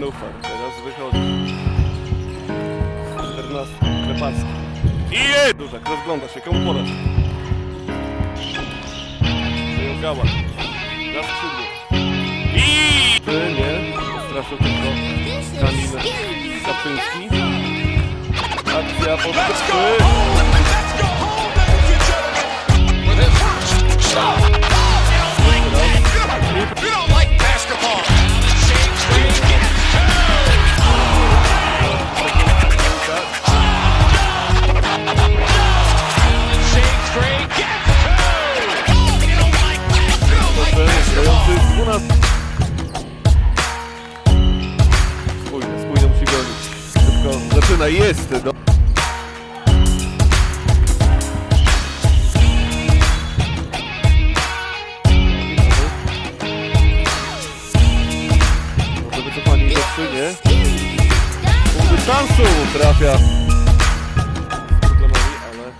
Szafar teraz wychodzi. 14 Klepacki. I je! Dużak, rozgląda się, komu podać? Przejął Gała. Na skrzydło. I... Ty nie, straszył tylko Kamil Kaczyński. Akcja pod trzy. You Zaczyna, jest! Do... Może wycofanie i zatrzynie. Punkt dystansu trafia. Problemami, ale...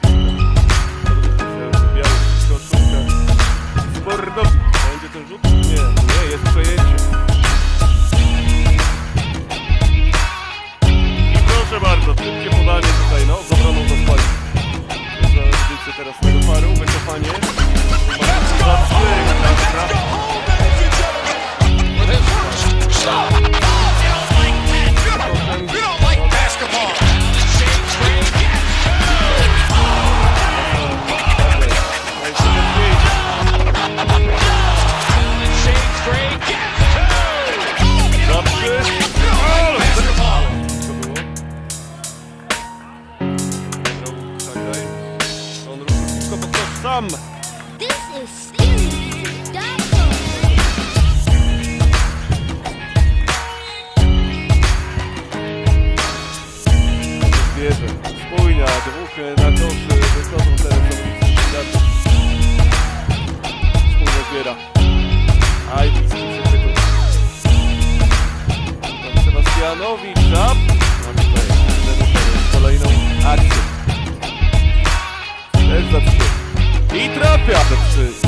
Sporno... Będzie ten rzut? Nie, nie, jest przejęcie. No, z obroną do spali. Widzicie teraz tego paru, wycofanie. Sam. This is. Bierze. Spójnia, dwóch na koszy, wychodzą teraz zawodnicy Szwajcarii. Spójnia zbiera. Aj, bliski I trafia za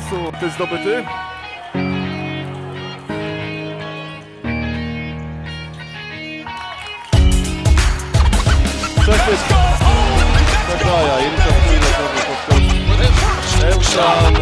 dystansu jest zdobyty. Przechwyt. Zagraja, Jelita Spójna.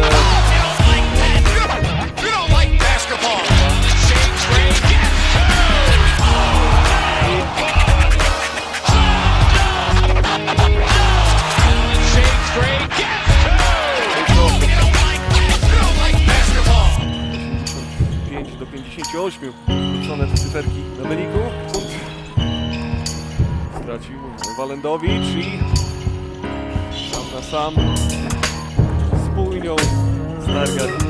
58. Wrócone te cyferki na wyniku. Stracił Walendowicz i sam na sam. Spójnią Stargard